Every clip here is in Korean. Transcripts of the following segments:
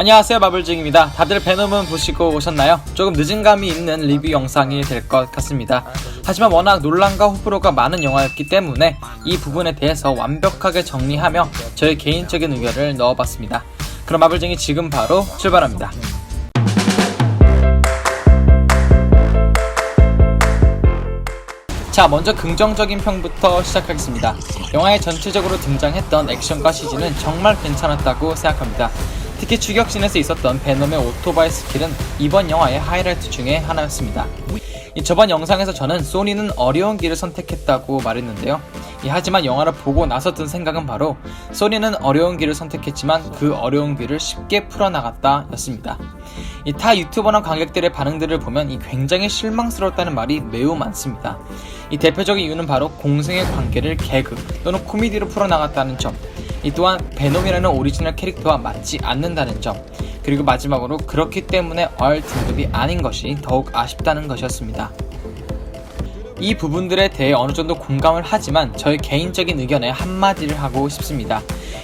안녕하세요 마블증입니다. 다들 베놈은 보시고 오셨나요? 조금 늦은 감이 있는 리뷰 영상이 될 것 같습니다. 하지만 워낙 논란과 호불호가 많은 영화였기 때문에 이 부분에 대해서 완벽하게 정리하며 저의 개인적인 의견을 넣어봤습니다. 그럼 마블증이 지금 바로 출발합니다. 자, 먼저 긍정적인 평부터 시작하겠습니다. 영화에 전체적으로 등장했던 액션과 CG는 정말 괜찮았다고 생각합니다. 특히 추격신에서 있었던 베놈의 오토바이 스킬은 이번 영화의 하이라이트 중에 하나였습니다. 이 저번 영상에서 저는 소니는 어려운 길을 선택했다고 말했는데요. 이 하지만 영화를 보고 나서 든 생각은 바로 소니는 어려운 길을 선택했지만 그 어려운 길을 쉽게 풀어나갔다 였습니다. 이타 유튜버나 관객들의 반응들을 보면 이 굉장히 실망스러웠다는 말이 매우 많습니다. 이 대표적인 이유는 바로 공생의 관계를 개그 또는 코미디로 풀어나갔다는 점, 이 또한 베놈이라는 오리지널 캐릭터와 맞지 않는다는 점, 그리고 마지막으로 그렇기 때문에 얼 등급이 아닌 것이 더욱 아쉽다는 것이었습니다. 이 부분들에 대해 어느 정도 공감을 하지만 저의 개인적인 의견에 한마디를 하고 싶습니다.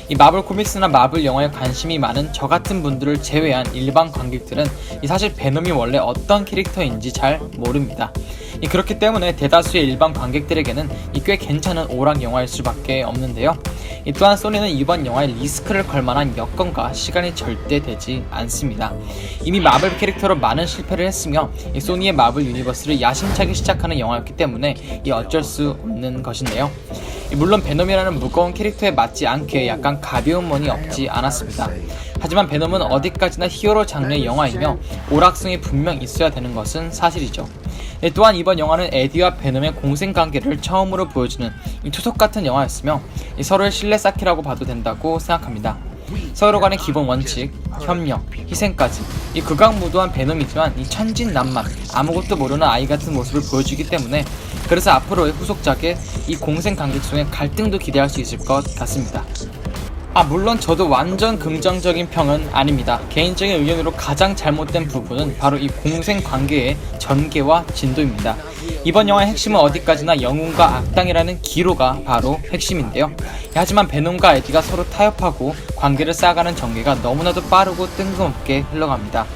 이 마블 코믹스나 마블 영화에 관심이 많은 저 같은 분들을 제외한 일반 관객들은 이 사실 베놈이 원래 어떤 캐릭터인지 잘 모릅니다. 이 그렇기 때문에 대다수의 일반 관객들에게는 이꽤 괜찮은 오락 영화일 수밖에 없는데요. 이 또한 소니는 이번 영화에 리스크를 걸 만한 여건과 시간이 절대 되지 않습니다. 이미 마블 캐릭터로 많은 실패를 했으며 이 소니의 마블 유니버스를 야심차게 시작하는 영화였기 때문에 이 어쩔 수 없는 것인데요. 이 물론 베놈이라는 무거운 캐릭터에 맞지 않게 약간 가벼운 면이 없지 않았습니다. 하지만 베놈은 어디까지나 히어로 장르의 영화이며 오락성이 분명 있어야 되는 것은 사실이죠. 예, 또한 이번 영화는 에디와 베놈의 공생 관계를 처음으로 보여주는 이 투석 같은 영화였으며 이 서로의 신뢰 쌓기라고 봐도 된다고 생각합니다. 서로 간의 기본 원칙, 협력, 희생까지 이 극악무도한 베놈이지만 이 천진난만 아무것도 모르는 아이 같은 모습을 보여주기 때문에 그래서 앞으로의 후속작에 이 공생 관객 속의 갈등도 기대할 수 있을 것 같습니다. 아 물론 저도 완전 긍정적인 평은 아닙니다. 개인적인 의견으로 가장 잘못된 부분은 바로 이 공생 관계의 전개와 진도입니다. 이번 영화의 핵심은 어디까지나 영웅과 악당이라는 기로가 바로 핵심인데요. 하지만 베놈과 에디가 서로 타협하고 관계를 쌓아가는 전개가 너무나도 빠르고 뜬금없게 흘러갑니다.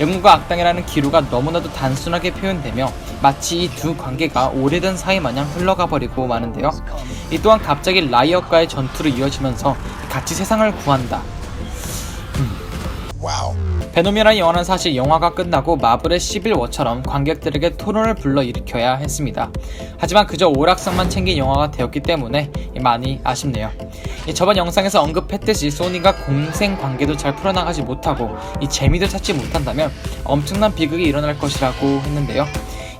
영웅과 악당이라는 기로가 너무나도 단순하게 표현되며 마치 이 두 관계가 오래된 사이 마냥 흘러가 버리고 마는데요. 이 또한 갑자기 라이엇과의 전투로 이어지면서 같이 세상을 구한다. 베놈이라는 영화는 사실 영화가 끝나고 마블의 11워처럼 관객들에게 토론을 불러 일으켜야 했습니다. 하지만 그저 오락성만 챙긴 영화가 되었기 때문에 많이 아쉽네요. 이 저번 영상에서 언급했듯이 소니가 공생 관계도 잘 풀어나가지 못하고 이 재미도 찾지 못한다면 엄청난 비극이 일어날 것이라고 했는데요.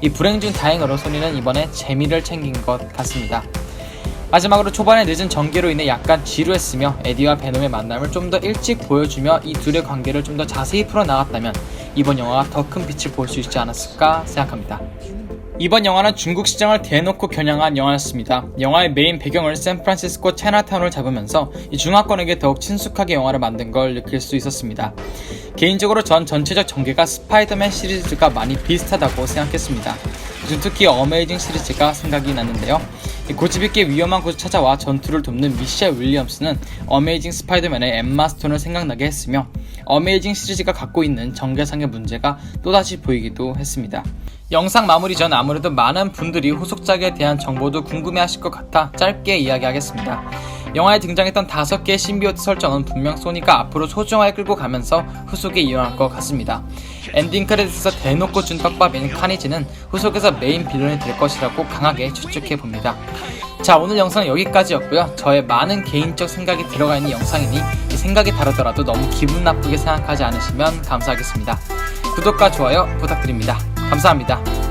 이 불행 중 다행으로 소니는 이번에 재미를 챙긴 것 같습니다. 마지막으로 초반에 늦은 전개로 인해 약간 지루했으며 에디와 베놈의 만남을 좀 더 일찍 보여주며 이 둘의 관계를 좀 더 자세히 풀어나갔다면 이번 영화가 더 큰 빛을 볼 수 있지 않았을까 생각합니다. 이번 영화는 중국 시장을 대놓고 겨냥한 영화였습니다. 영화의 메인 배경을 샌프란시스코 차이나타운을 잡으면서 이 중화권에게 더욱 친숙하게 영화를 만든 걸 느낄 수 있었습니다. 개인적으로 전 전체적 전개가 스파이더맨 시리즈가 많이 비슷하다고 생각했습니다. 특히 어메이징 시리즈가 생각이 나는데요. 고집 있게 위험한 곳을 찾아와 전투를 돕는 미셸 윌리엄스는 어메이징 스파이더맨의 엠마 스톤을 생각나게 했으며 어메이징 시리즈가 갖고 있는 전개상의 문제가 또다시 보이기도 했습니다. 영상 마무리 전 아무래도 많은 분들이 후속작에 대한 정보도 궁금해하실 것 같아 짧게 이야기하겠습니다. 영화에 등장했던 다섯 개의 신비오트 설정은 분명 소니가 앞으로 소중하게 끌고 가면서 후속에 이용할 것 같습니다. 엔딩 크레딧에서 대놓고 준 떡밥인 카니지는 후속에서 메인 빌런이 될 것이라고 강하게 추측해 봅니다. 자 오늘 영상은 여기까지였고요. 저의 많은 개인적 생각이 들어가 있는 영상이니 이 생각이 다르더라도 너무 기분 나쁘게 생각하지 않으시면 감사하겠습니다. 구독과 좋아요 부탁드립니다. 감사합니다.